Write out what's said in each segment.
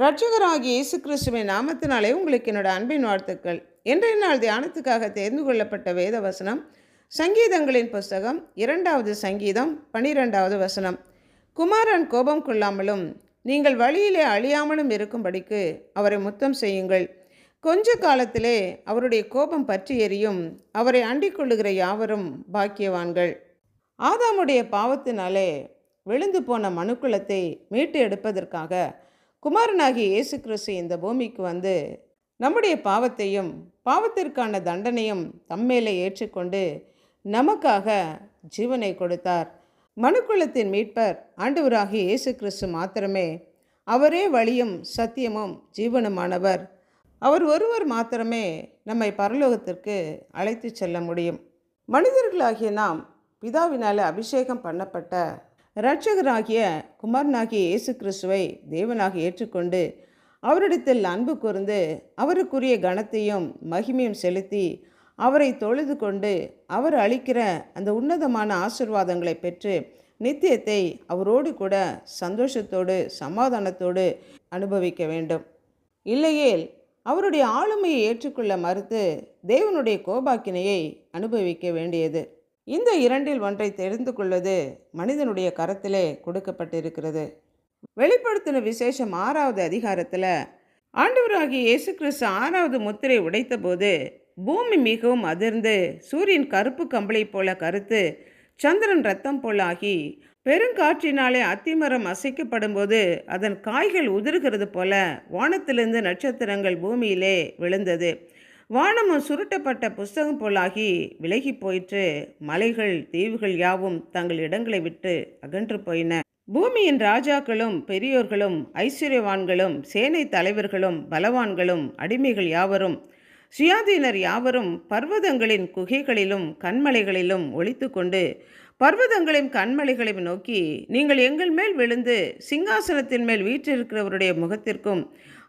ரட்சகராகிய இயேசு கிறிஸ்துவின் நாமத்தினாலே உங்களுக்கு என்னோட அன்பின் வாழ்த்துக்கள். இன்றைய நாள் தியானத்துக்காக தேர்ந்து கொள்ளப்பட்ட வேத வசனம் சங்கீதங்களின் புஸ்தகம் இரண்டாவது சங்கீதம் பனிரெண்டாவது வசனம். குமாரன் கோபம் கொள்ளாமலும் நீங்கள் வழியிலே அழியாமலும் இருக்கும்படிக்கு அவரை முத்தம் செய்யுங்கள். கொஞ்ச காலத்திலே அவருடைய கோபம் பற்றி எரியும் அவரை அண்டிக் கொள்ளுகிற யாவரும் பாக்கியவான்கள். ஆதாமுடைய பாவத்தினாலே விழுந்து போன மனுக்குலத்தை மீட்டு எடுப்பதற்காக குமாரனாகிய இயேசு கிறிஸ்து இந்த பூமிக்கு வந்து நம்முடைய பாவத்தையும் பாவத்திற்கான தண்டனையும் தம்மேலே ஏற்றுக்கொண்டு நமக்காக ஜீவனை கொடுத்தார். மனுக்குலத்தின் மீட்பர் ஆண்டவராகிய இயேசு கிறிஸ்து மாத்திரமே அவரே வழியும் சத்தியமும் ஜீவனுமானவர். அவர் ஒருவர் மாத்திரமே நம்மை பரலோகத்திற்கு அழைத்து செல்ல முடியும். மனிதர்களாகிய நாம் பிதாவினால் அபிஷேகம் பண்ணப்பட்ட இரட்சகராகிய குமாரனாகிய இயேசு கிறிஸ்துவை தேவனாக ஏற்றுக்கொண்டு அவரிடத்தில் அன்பு கூர்ந்து அவருக்குரிய கனத்தையும் மகிமையும் செலுத்தி அவரை தொழுது கொண்டு அவர் அளிக்கிற அந்த உன்னதமான ஆசிர்வாதங்களை பெற்று நித்தியத்தை அவரோடு கூட சந்தோஷத்தோடு சமாதானத்தோடு அனுபவிக்க வேண்டும். இல்லையேல் அவருடைய ஆளுமையை ஏற்றுக்கொள்ள மறுத்து தேவனுடைய கோபாக்கினையை அனுபவிக்க வேண்டியது. இந்த இரண்டில் ஒன்றை தெரிந்து கொள்வது மனிதனுடைய கரத்திலே கொடுக்கப்பட்டிருக்கிறது. வெளிப்படுத்தின விசேஷம் ஆறாவது அதிகாரத்தில் ஆண்டவராகிய இயேசு கிறிஸ்து ஆறாவது முத்திரை உடைத்தபோது பூமி மிகவும் அதிர்ந்து சூரியன் கருப்பு கம்பளை போல கருத்து சந்திரன் ரத்தம் போலாகி பெருங்காற்றினாலே அத்திமரம் அசைக்கப்படும்போது அதன் காய்கள் உதிர்கிறது போல வானத்திலிருந்து நட்சத்திரங்கள் பூமியிலே விழுந்தது. வானமும் சுருட்டப்பட்ட புஸ்தகம் போலாகி விலகி போயிற்று. மலைகள் தீவுகள் யாவும் தங்கள் இடங்களை விட்டு அகன்று போயின. பூமியின் ராஜாக்களும் பெரியோர்களும் ஐஸ்வர்யவான்களும் சேனை தலைவர்களும் பலவான்களும் அடிமைகள் யாவரும் சுயாதீனர் யாவரும் பர்வதங்களின் குகைகளிலும் கண்மலைகளிலும் ஒழித்து கொண்டு பர்வதங்களையும் கண்மலைகளையும் நோக்கி நீங்கள் எங்கள் மேல் விழுந்து சிங்காசனத்தின் மேல் வீற்றிருக்கிறவருடைய முகத்திற்கும்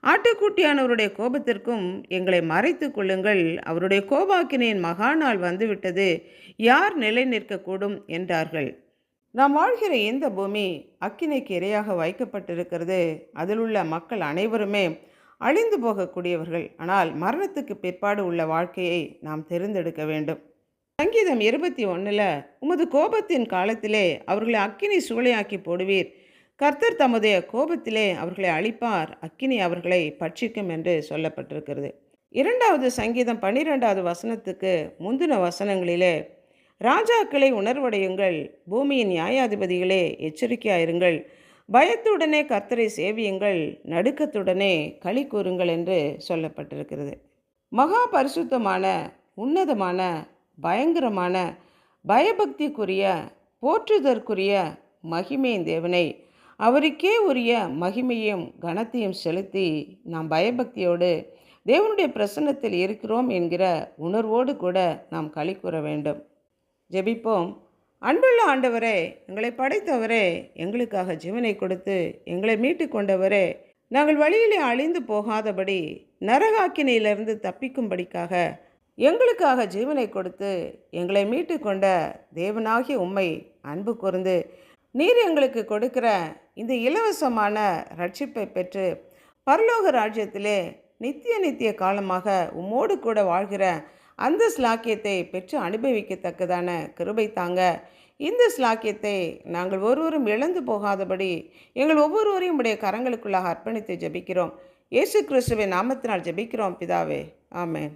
ஆட்டுக்குட்டியானவருடைய கோபத்திற்கும் எங்களை மறைத்து கொள்ளுங்கள். அவருடைய கோபாக்கினையின் மகாநாள் வந்துவிட்டது. யார் நிலை நிற்கக்கூடும்? என்றார்கள். நாம் வாழ்கிற இந்த பூமி அக்கினைக்கு இரையாக வைக்கப்பட்டிருக்கிறது. அதில் உள்ள மக்கள் அனைவருமே அழிந்து போகக்கூடியவர்கள். ஆனால் மரணத்துக்கு பிற்பாடு உள்ள வாழ்க்கையை நாம் தெரிந்தெடுக்க வேண்டும். சங்கீதம் இருபத்தி ஒன்றில் உமது கோபத்தின் காலத்திலே அவர்களை அக்கினி சூளையாக்கி போடுவீர். கர்த்தர் தமது கோபத்திலே அவர்களை அழிப்பார். அக்கினி அவர்களை பட்சிக்கும் என்று சொல்லப்பட்டிருக்கிறது. இரண்டாவது சங்கீதம் பன்னிரெண்டாவது வசனத்துக்கு முந்தின வசனங்களிலே ராஜாக்களை உணர்வடையுங்கள் பூமியின் நியாயாதிபதிகளே எச்சரிக்கையாயிருங்கள். பயத்துடனே கர்த்தரை சேவியுங்கள் நடுக்கத்துடனே களி கூறுங்கள் என்று சொல்லப்பட்டிருக்கிறது. மகா பரிசுத்தமான உன்னதமான பயங்கரமான பயபக்திக்குரிய போற்றுதற்குரிய மகிமையின் தேவனை அவருக்கே உரிய மகிமையும் கனத்தையும் செலுத்தி நாம் பயபக்தியோடு தேவனுடைய பிரசன்னத்தில் இருக்கிறோம் என்கிற உணர்வோடு கூட நாம் களி கூற வேண்டும். ஜெபிப்போம். அன்புள்ள ஆண்டவரே எங்களை படைத்தவரே எங்களுக்காக ஜீவனை கொடுத்து எங்களை மீட்டு கொண்டவரே நாங்கள் வழியிலே அழிந்து போகாதபடி நரகாக்கினையிலிருந்து தப்பிக்கும்படிக்காக எங்களுக்காக ஜீவனை கொடுத்து எங்களை மீட்டு கொண்ட தேவனாகிய உம்மை அன்பு கூர்ந்து நீர் எங்களுக்கு கொடுக்கிற இந்த இலவசமான ரட்சிப்பை பெற்று பரலோக ராஜ்யத்திலே நித்திய நித்திய காலமாக உம்மோடு கூட வாழ்கிற அந்த ஸ்லாக்கியத்தை பெற்று அனுபவிக்கத்தக்கதான கிருபை தாங்க. இந்த ஸ்லாக்கியத்தை நாங்கள் ஒருவரும் இழந்து போகாதபடி எங்கள் ஒவ்வொருவரையும் உடைய கரங்களுக்குள்ளாக அர்ப்பணித்து ஜெபிக்கிறோம். இயேசு கிறிஸ்துவின் நாமத்தினால் ஜெபிக்கிறோம் பிதாவே. ஆமேன்.